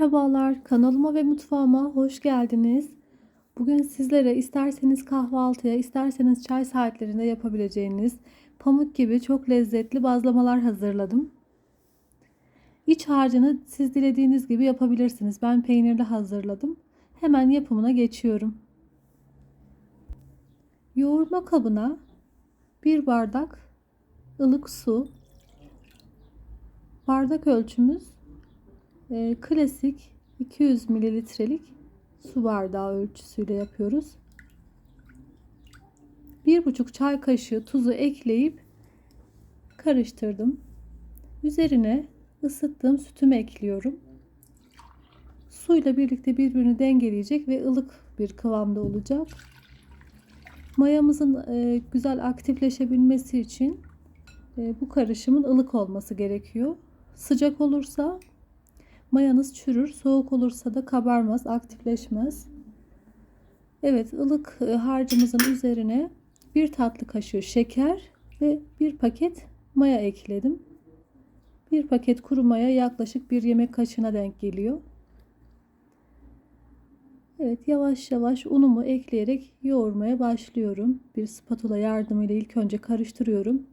Merhabalar, kanalıma ve mutfağıma hoş geldiniz. Bugün sizlere isterseniz kahvaltıya, isterseniz çay saatlerinde yapabileceğiniz pamuk gibi çok lezzetli bazlamalar hazırladım. İç harcını siz dilediğiniz gibi yapabilirsiniz. Ben peynirli hazırladım. Hemen yapımına geçiyorum. Yoğurma kabına bir bardak ılık su, bardak ölçümüz e, klasik 200 mililitrelik su bardağı ölçüsüyle yapıyoruz. 1,5 çay kaşığı tuzu ekleyip karıştırdım. Üzerine ısıttığım sütümü ekliyorum. Suyla birlikte birbirini dengeleyecek ve ılık bir kıvamda olacak. Mayamızın e, güzel aktifleşebilmesi için e, bu karışımın ılık olması gerekiyor. Sıcak olursa mayanız çürür, soğuk olursa da kabarmaz, aktifleşmez. Evet, ılık e, harcımızın üzerine bir tatlı kaşığı şeker ve bir paket maya ekledim. Bir paket kuru maya yaklaşık bir yemek kaşığına denk geliyor. Evet yavaş yavaş unumu ekleyerek yoğurmaya başlıyorum. Bir spatula yardımıyla ilk önce karıştırıyorum.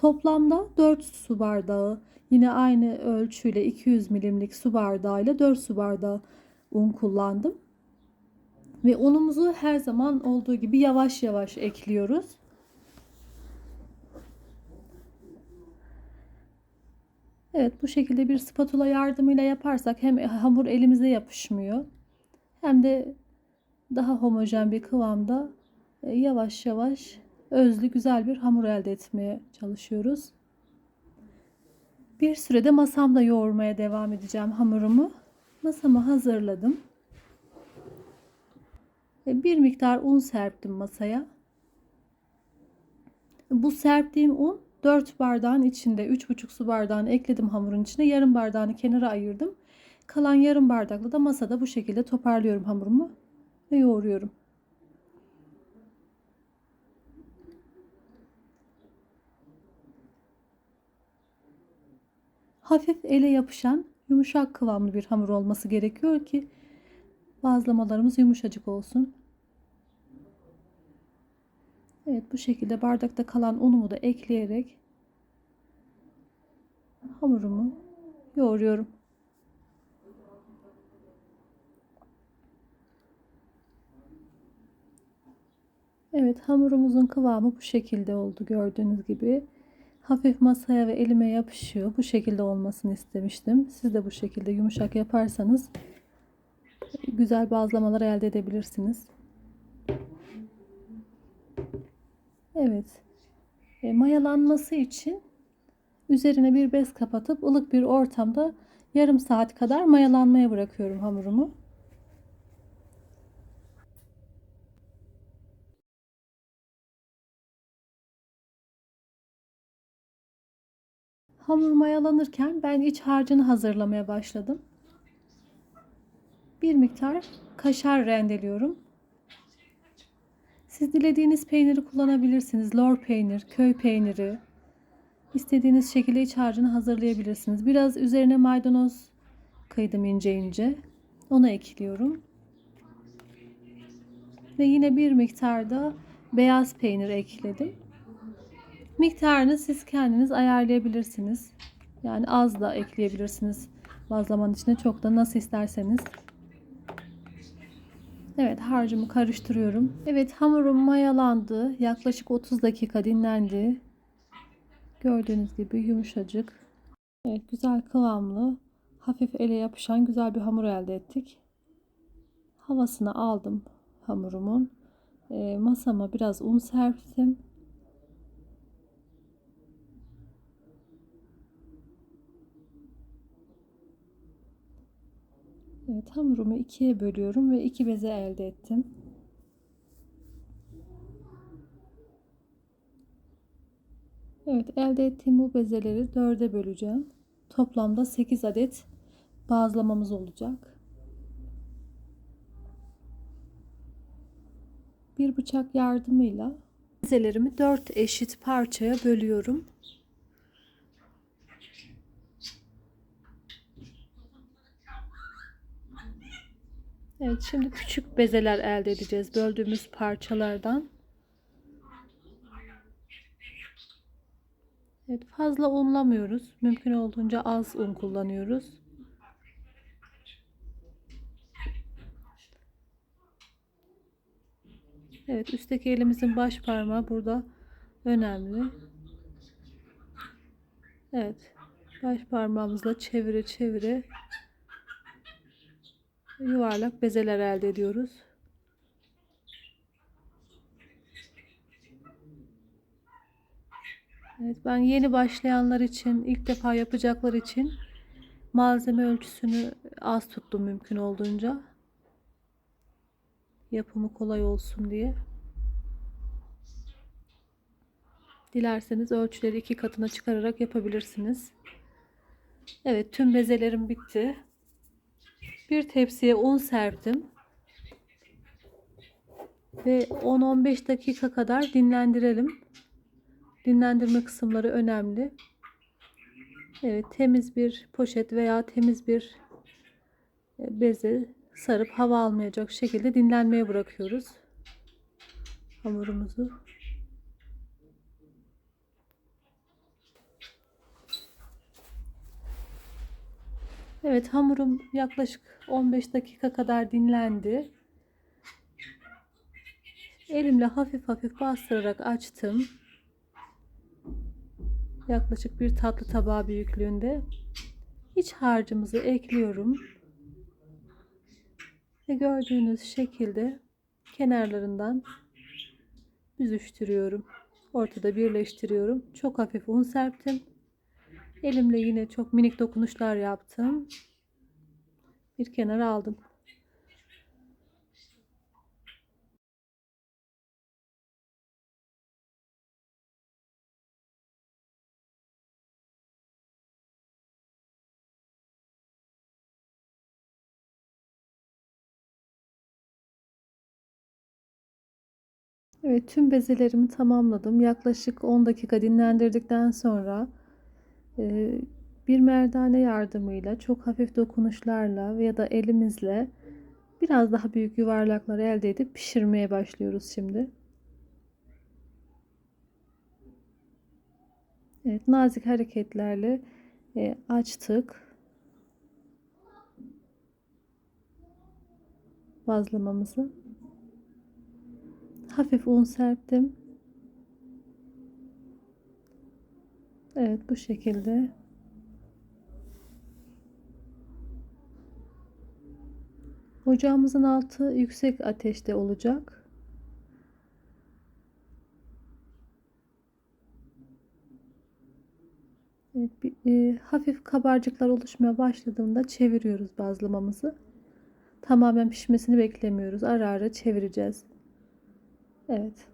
Toplamda 4 su bardağı yine aynı ölçüyle 200 milimlik su bardağıyla 4 su bardağı un kullandım. Ve unumuzu her zaman olduğu gibi yavaş yavaş ekliyoruz. Evet bu şekilde bir spatula yardımıyla yaparsak hem hamur elimize yapışmıyor hem de daha homojen bir kıvamda e, yavaş yavaş özlü güzel bir hamur elde etmeye çalışıyoruz. Bir sürede masamda yoğurmaya devam edeceğim hamurumu. Masamı hazırladım. E, bir miktar un serptim masaya. Bu serptiğim un 4 bardağın içinde 3,5 su bardağını ekledim hamurun içine. Yarım bardağını kenara ayırdım. Kalan yarım bardakla da masada bu şekilde toparlıyorum hamurumu ve yoğuruyorum. Hafif ele yapışan yumuşak kıvamlı bir hamur olması gerekiyor ki bazlamalarımız yumuşacık olsun. Evet bu şekilde bardakta kalan unumu da ekleyerek hamurumu yoğuruyorum. Evet hamurumuzun kıvamı bu şekilde oldu gördüğünüz gibi. Hafif masaya ve elime yapışıyor. Bu şekilde olmasını istemiştim. Siz de bu şekilde yumuşak yaparsanız güzel bazlamalar elde edebilirsiniz. Evet. E, mayalanması için üzerine bir bez kapatıp ılık bir ortamda yarım saat kadar mayalanmaya bırakıyorum hamurumu. Hamur mayalanırken ben iç harcını hazırlamaya başladım. Bir miktar kaşar rendeliyorum. Siz dilediğiniz peyniri kullanabilirsiniz. Lor peynir, köy peyniri. İstediğiniz şekilde iç harcını hazırlayabilirsiniz. Biraz üzerine maydanoz kıydım ince ince. Onu ekliyorum. Ve yine bir miktar da beyaz peynir ekledim. Miktarını siz kendiniz ayarlayabilirsiniz. Yani az da ekleyebilirsiniz bazlamanın içine çok da nasıl isterseniz. Evet harcımı karıştırıyorum. Evet hamurum mayalandı. Yaklaşık 30 dakika dinlendi. Gördüğünüz gibi yumuşacık. Evet güzel kıvamlı. Hafif ele yapışan güzel bir hamur elde ettik. Havasını aldım hamurumun. E, masama biraz un serptim. Evet hamurumu ikiye bölüyorum ve iki beze elde ettim. Evet elde ettiğim bu bezeleri dörde böleceğim. Toplamda 8 adet bazlamamız olacak. Bir bıçak yardımıyla bezelerimi 4 eşit parçaya bölüyorum. Evet şimdi küçük bezeler elde edeceğiz böldüğümüz parçalardan. Evet fazla unlamıyoruz. Mümkün olduğunca az un kullanıyoruz. Evet üstteki elimizin baş parmağı burada önemli. Evet baş parmağımızla çevire çevire yuvarlak bezeler elde ediyoruz. Evet, ben yeni başlayanlar için, ilk defa yapacaklar için malzeme ölçüsünü az tuttum mümkün olduğunca. Yapımı kolay olsun diye. Dilerseniz ölçüleri iki katına çıkararak yapabilirsiniz. Evet, tüm bezelerim bitti. Bir tepsiye un serptim. Ve 10-15 dakika kadar dinlendirelim. Dinlendirme kısımları önemli. Evet, temiz bir poşet veya temiz bir e, beze sarıp hava almayacak şekilde dinlenmeye bırakıyoruz hamurumuzu. Evet hamurum yaklaşık 15 dakika kadar dinlendi. Elimle hafif hafif bastırarak açtım. Yaklaşık bir tatlı tabağı büyüklüğünde. İç harcımızı ekliyorum. Ve gördüğünüz şekilde kenarlarından büzüştürüyorum. Ortada birleştiriyorum. Çok hafif un serptim. Elimle yine çok minik dokunuşlar yaptım. Bir kenara aldım. Evet tüm bezelerimi tamamladım. Yaklaşık 10 dakika dinlendirdikten sonra bir merdane yardımıyla çok hafif dokunuşlarla ya da elimizle biraz daha büyük yuvarlaklar elde edip pişirmeye başlıyoruz şimdi. Evet nazik hareketlerle e, açtık. Bazlamamızı. Hafif un serptim. Evet bu şekilde. Ocağımızın altı yüksek ateşte olacak. Evet, bir, e, hafif kabarcıklar oluşmaya başladığında çeviriyoruz bazlamamızı. Tamamen pişmesini beklemiyoruz. Ara ara çevireceğiz. Evet.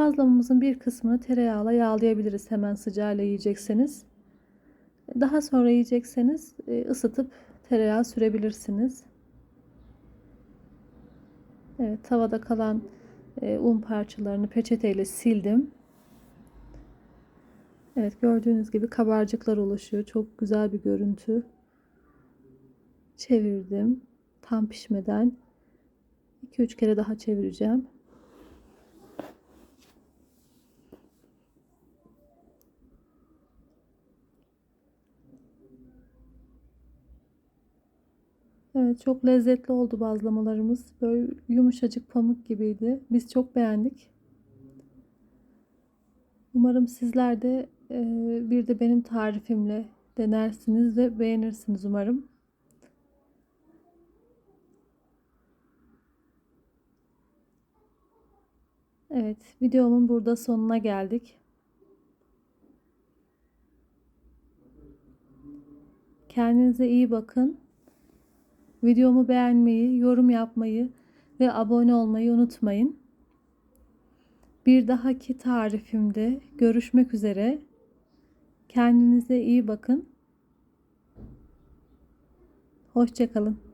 Bazlamamızın bir kısmını tereyağla yağlayabiliriz hemen sıcağıyla yiyecekseniz. Daha sonra yiyecekseniz e, ısıtıp tereyağı sürebilirsiniz. Evet, tavada kalan e, un parçalarını peçeteyle sildim. Evet, gördüğünüz gibi kabarcıklar oluşuyor. Çok güzel bir görüntü. Çevirdim. Tam pişmeden 2-3 kere daha çevireceğim. Çok lezzetli oldu bazlamalarımız. Böyle yumuşacık pamuk gibiydi. Biz çok beğendik. Umarım sizler de e, bir de benim tarifimle denersiniz ve beğenirsiniz umarım. Evet, videomun burada sonuna geldik. Kendinize iyi bakın. Videomu beğenmeyi, yorum yapmayı ve abone olmayı unutmayın. Bir dahaki tarifimde görüşmek üzere. Kendinize iyi bakın. Hoşçakalın.